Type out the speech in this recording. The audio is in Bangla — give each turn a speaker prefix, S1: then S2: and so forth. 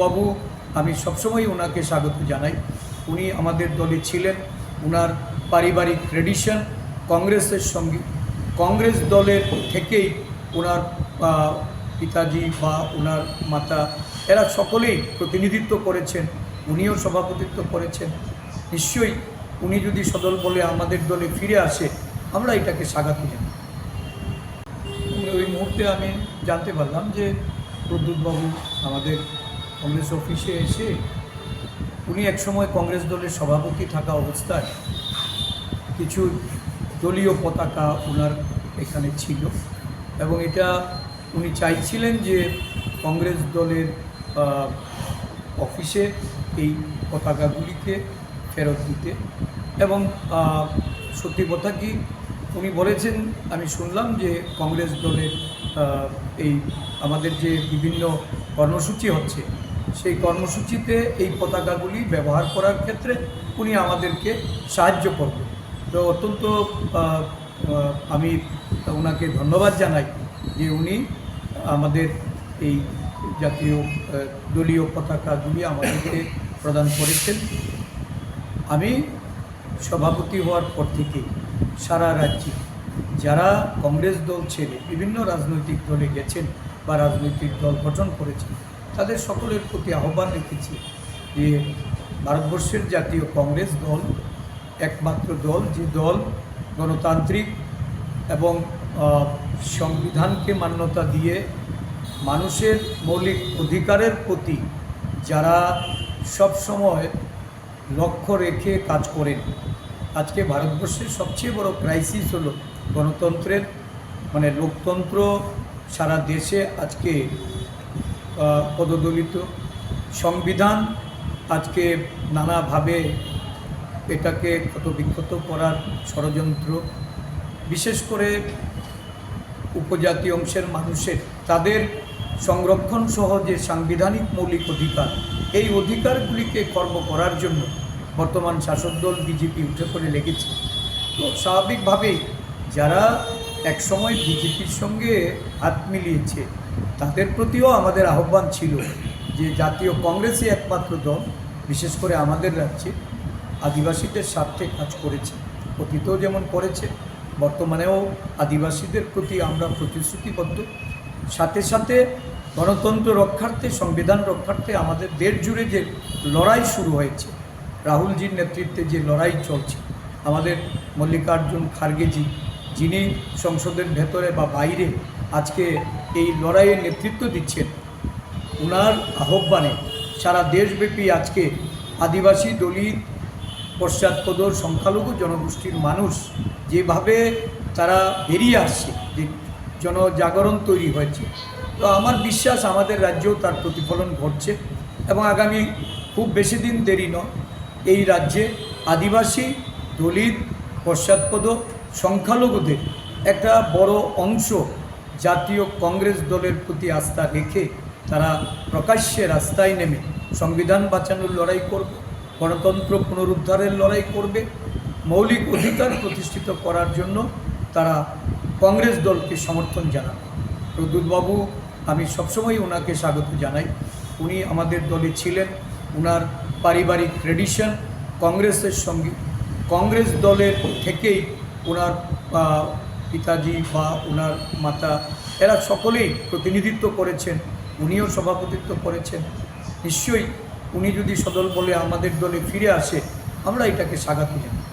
S1: বাবু, আমি সবসময় ওনাকে স্বাগত জানাই। উনি আমাদের দলে ছিলেন। ওনার পারিবারিক ট্রেডিশন কংগ্রেসের সঙ্গে, কংগ্রেস দলের থেকেই ওনার পিতাজি বা ওনার মাতা, এরা সকলেই প্রতিনিধিত্ব করেছেন, উনিও সভাপতিত্ব করেছেন। নিশ্চয়ই উনি যদি সদল বলে আমাদের দলে ফিরে আসে, আমরা এটাকে স্বাগত জানাই। ওই মুহূর্তে আমি জানতে পারলাম যে প্রদ্যুৎবাবু আমাদের কংগ্রেস অফিসে এসে উনি একসময় কংগ্রেস দলের সভাপতি থাকা অবস্থায় কিছু দলীয় পতাকা ওনার এখানে ছিল এবং এটা উনি চাইছিলেন যে কংগ্রেস দলের অফিসে এই পতাকাগুলিকে ফেরত দিতে এবং সত্যি কথা কি উনি বলেছেন, আমি শুনলাম যে কংগ্রেস দলের এই আমাদের যে বিভিন্ন কর্মসূচি হচ্ছে সেই কর্মসূচিতে এই পতাকাগুলি ব্যবহার করার ক্ষেত্রে উনি আমাদেরকে সাহায্য করবেন। তো অত্যন্ত আমি ওনাকে ধন্যবাদ জানাই যে উনি আমাদের এই জাতীয় দলীয় পতাকাগুলি আমাদেরকে প্রদান করেছেন। আমি সভাপতি হওয়ার পর থেকে সারা রাজ্যে যারা কংগ্রেস দল ছেড়ে বিভিন্ন রাজনৈতিক দলে গেছেন বা রাজনৈতিক দল গঠন করেছেন তাদের সকলের প্রতি আহ্বান রেখেছি যে ভারতবর্ষের জাতীয় কংগ্রেস দল, একমাত্র দল, যে দল গণতান্ত্রিক এবং সংবিধানকে মান্যতা দিয়ে মানুষের মৌলিক অধিকারের প্রতি যারা সব সময় লক্ষ্য রেখে কাজ করেন। আজকে ভারতবর্ষের সবচেয়ে বড় ক্রাইসিস হলো গণতন্ত্রের মানে লোকতন্ত্র সারা দেশে আজকে পদদলিত সংবিধান আজকে নানাভাবে এটাকে ক্ষত বিক্ষত করার ষড়যন্ত্র, বিশেষ করে উপজাতি অংশের মানুষের, তাদের সংরক্ষণ সহ যে সাংবিধানিক মৌলিক অধিকার, এই অধিকারগুলিকে কর্ম করার জন্য বর্তমান শাসক দল বিজেপি উঠে পড়ে লেগেছে। তো স্বাভাবিকভাবেই যারা একসময় বিজেপির সঙ্গে হাত মিলিয়েছে তাদের প্রতিও আমাদের আহ্বান ছিল যে জাতীয় কংগ্রেসই একমাত্র দল, বিশেষ করে আমাদের রাজ্যে। আদিবাসীদের স্বার্থে কাজ করেছে, অতীতেও যেমন করেছে, বর্তমানেও আদিবাসীদের প্রতি আমরা প্রতিশ্রুতিবদ্ধ। সাথে সাথে গণতন্ত্র রক্ষার্থে, সংবিধান রক্ষার্থে আমাদের দেশ জুড়ে যে লড়াই শুরু হয়েছে, রাহুলজির নেতৃত্বে যে লড়াই চলছে, আমাদের মল্লিকার্জুন খার্গেজি, যিনি সংসদের ভেতরে বা বাইরে আজকে এই লড়াইয়ের নেতৃত্ব দিচ্ছেন। ওনার আহ্বানে সারা দেশব্যাপী আজকে আদিবাসী দলিত পশ্চাৎপদ সংখ্যালঘু জনগোষ্ঠীর মানুষ যেভাবে তারা বেরিয়ে আসছে, যে জনজাগরণ তৈরি হয়েছে। তো আমার বিশ্বাস আমাদের রাজ্যেও তার প্রতিফলন ঘটছে এবং আগামী খুব বেশি দিন দেরি নয়, এই রাজ্যে আদিবাসী দলিত পশ্চাৎপদ সংখ্যালঘুদের একটা বড় অংশ জাতীয় কংগ্রেস দলের প্রতি আস্থা রেখে তারা প্রকাশ্যে রাস্তায় নেমে সংবিধান বাঁচানোর লড়াই করবে, গণতন্ত্র পুনরুদ্ধারের লড়াই করবে, মৌলিক অধিকার প্রতিষ্ঠিত করার জন্য তারা কংগ্রেস দলকে সমর্থন জানাবে। প্রদ্যুৎবাবু, আমি সবসময় ওনাকে স্বাগত জানাই। উনি আমাদের দলে ছিলেন ওনার পারিবারিক ট্রেডিশন কংগ্রেসের সঙ্গে, কংগ্রেস দলের থেকেই ওনার পিতাজি বা ওনার মাতা, এরা সকলেই প্রতিনিধিত্ব করেছেন, উনিও সভাপতিত্ব করেছেন। নিশ্চয়ই উনি যদি সদল বলে আমাদের দলে ফিরে আসে, আমরা এটাকে স্বাগত জানাই।